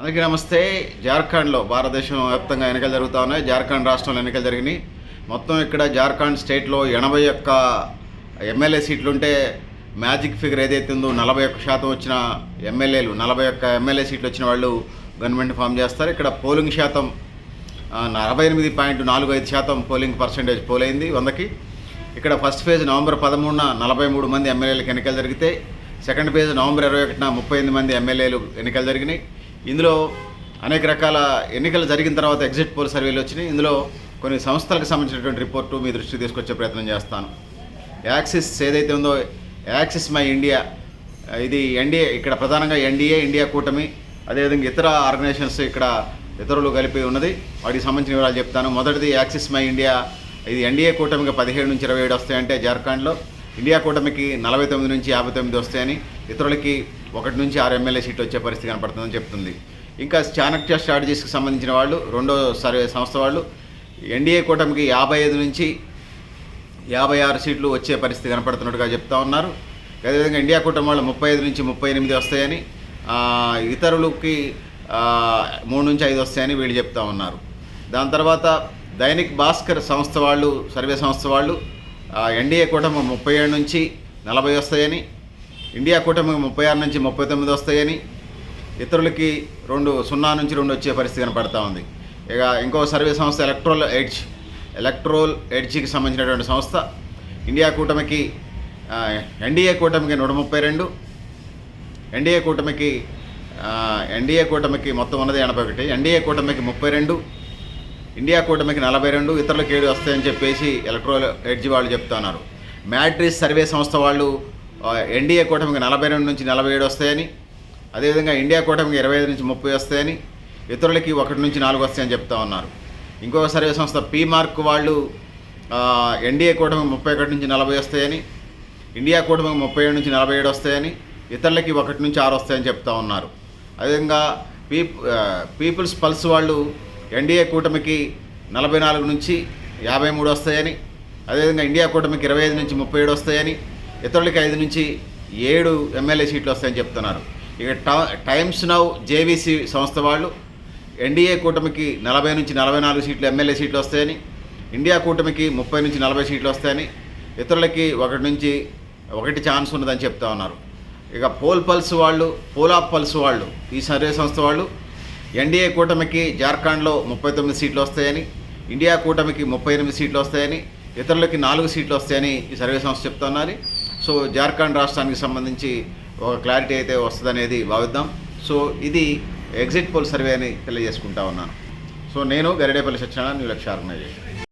అందరికీ నమస్తే. జార్ఖండ్లో భారతదేశం వ్యాప్తంగా ఎన్నికలు జరుగుతూ ఉన్నాయి. జార్ఖండ్ రాష్ట్రంలో ఎన్నికలు జరిగినాయి. మొత్తం ఇక్కడ జార్ఖండ్ స్టేట్లో ఎనభై ఒక్క ఎమ్మెల్యే సీట్లుంటే మ్యాజిక్ ఫిగర్ ఏదైతే ఉందో నలభై ఒక్క శాతం వచ్చిన ఎమ్మెల్యేలు నలభై ఒక్క ఎమ్మెల్యే సీట్లు వచ్చిన వాళ్ళు గవర్నమెంట్ ఫామ్ చేస్తారు. ఇక్కడ పోలింగ్ శాతం అరవై నలభై ఎనిమిది పాయింట్ నాలుగు ఐదు శాతం పోలింగ్ పర్సంటేజ్ పోలైంది వందకి. ఇక్కడ ఫస్ట్ ఫేజ్ నవంబర్ పదమూడున నలభై మూడు మంది ఎమ్మెల్యేలకు ఎన్నికలు జరిగితే సెకండ్ ఫేజ్ నవంబర్ ఇరవై ఒకటిన ముప్పై ఎనిమిది మంది ఎమ్మెల్యేలు ఎన్నికలు జరిగినాయి. ఇందులో అనేక రకాల ఎన్నికలు జరిగిన తర్వాత ఎగ్జిట్ పోల్ సర్వేలు వచ్చినాయి. ఇందులో కొన్ని సంస్థలకు సంబంధించినటువంటి రిపోర్టు మీ దృష్టికి తీసుకొచ్చే ప్రయత్నం చేస్తాను. యాక్సిస్ ఏదైతే ఉందో యాక్సిస్ మై ఇండియా ఇది ఎన్డీఏ ఇక్కడ ప్రధానంగా ఎన్డీఏ ఇండియా కూటమి అదేవిధంగా ఇతర ఆర్గనైజేషన్స్ ఇక్కడ ఇతరులు కలిపి ఉన్నది. వాటికి సంబంధించిన వివరాలు చెప్తాను. మొదటిది యాక్సిస్ మై ఇండియా ఇది ఎన్డీఏ కూటమికి పదిహేడు నుంచి ఇరవై ఏడు వస్తాయంటే జార్ఖండ్లో. ఇండియా కూటమికి నలభై తొమ్మిది నుంచి యాభై తొమ్మిది వస్తాయని ఇతరులకి ఒకటి నుంచి ఆరు ఎమ్మెల్యే సీట్లు వచ్చే పరిస్థితి కనపడుతుందని చెప్తుంది. ఇంకా చాణక్య స్ట్రాటజీస్కి సంబంధించిన వాళ్ళు రెండో సర్వే సంస్థ వాళ్ళు ఎన్డీఏ కూటమికి యాభై ఐదు నుంచి యాభై ఆరు సీట్లు వచ్చే పరిస్థితి కనపడుతున్నట్టుగా చెప్తా ఉన్నారు. అదేవిధంగా ఇండియా కూటమి వాళ్ళు ముప్పై ఐదు నుంచి ముప్పై ఎనిమిది వస్తాయని ఇతరులకి మూడు నుంచి ఐదు వస్తాయని వీళ్ళు చెప్తా ఉన్నారు. దాని తర్వాత దైనిక్ భాస్కర్ సంస్థ వాళ్ళు సర్వే సంస్థ వాళ్ళు ఎన్డీఏ కూటమి ముప్పై ఏడు నుంచి నలభై వస్తాయని ఇండియా కూటమి ముప్పై ఆరు నుంచి ముప్పై తొమ్మిది వస్తాయని ఇతరులకి రెండు సున్నా నుంచి రెండు వచ్చే పరిస్థితి కనపడతా ఉంది. ఇక ఇంకో సర్వే సంస్థ ఎలక్ట్రోల్ ఎడ్జ్ ఎలక్ట్రోల్ ఎడ్జ్కి సంబంధించినటువంటి సంస్థ. ఇండియా కూటమికి ఎన్డీఏ కూటమికి నూట ముప్పై రెండు ఎన్డీఏ కూటమికి ఎన్డీఏ కూటమికి మొత్తం ఉన్నది ఎనభై ఒకటి ఎన్డీఏ కూటమికి ముప్పై రెండు ఇండియా కూటమికి నలభై రెండు ఇతరులకు ఏడు వస్తాయని చెప్పేసి ఎలక్ట్రోల్ ఎడ్జ్ వాళ్ళు చెప్తున్నారు. మ్యాట్రిస్ సర్వే సంస్థ వాళ్ళు ఎన్డీఏ కూటమికి నలభై రెండు నుంచి నలభై ఏడు వస్తాయని అదేవిధంగా ఇండియా కూటమికి ఇరవై ఐదు నుంచి ముప్పై వస్తాయని ఇతరులకి ఒకటి నుంచి నాలుగు వస్తాయని చెప్తా ఉన్నారు. ఇంకొక సర్వే సంస్థ పీ మార్క్ వాళ్ళు ఎన్డీఏ కూటమికి ముప్పై ఒకటి నుంచి నలభై వస్తాయని ఇండియా కూటమికి ముప్పై ఏడు నుంచి నలభై ఏడు వస్తాయని ఇతరులకి ఒకటి నుంచి ఆరు వస్తాయని చెప్తా ఉన్నారు. అదేవిధంగా పీప్ పీపుల్స్ పల్స్ వాళ్ళు ఎన్డీఏ కూటమికి నలభై నాలుగు నుంచి యాభై మూడు వస్తాయని అదేవిధంగా ఇండియా కూటమికి ఇరవై ఐదు నుంచి ముప్పై ఏడు వస్తాయని ఇతరులకి ఐదు నుంచి ఏడు ఎమ్మెల్యే సీట్లు వస్తాయని చెప్తున్నారు. ఇక టైమ్స్ నౌ జేవీసీ సంస్థ వాళ్ళు ఎన్డీఏ కూటమికి నలభై నుంచి నలభై నాలుగు సీట్లు ఎమ్మెల్యే సీట్లు వస్తాయని ఇండియా కూటమికి ముప్పై నుంచి నలభై సీట్లు వస్తాయని ఇతరులకి ఒకటి నుంచి ఒకటి ఛాన్స్ ఉన్నదని చెప్తా ఉన్నారు. ఇక పోల్ పల్స్ వాళ్ళు పోల్ ఆఫ్ పల్స్ వాళ్ళు ఈ సర్వే సంస్థ వాళ్ళు ఎన్డీఏ కూటమికి జార్ఖండ్లో ముప్పై తొమ్మిది సీట్లు వస్తాయని ఇండియా కూటమికి ముప్పై ఎనిమిది సీట్లు వస్తాయని ఇతరులకి నాలుగు సీట్లు వస్తాయని ఈ సర్వే సంస్థ చెప్తున్నారు సో జార్ఖండ్ రాష్ట్రానికి సంబంధించి ఒక క్లారిటీ అయితే వస్తుందనేది భావిద్దాం. సో ఇది ఎగ్జిట్ పోల్ సర్వే అని తెలియజేసుకుంటా ఉన్నాను. సో నేను గరిడేపల్లి సత్యనారాయణ న్యూ లక్ష్య ఆర్గనైజేషన్.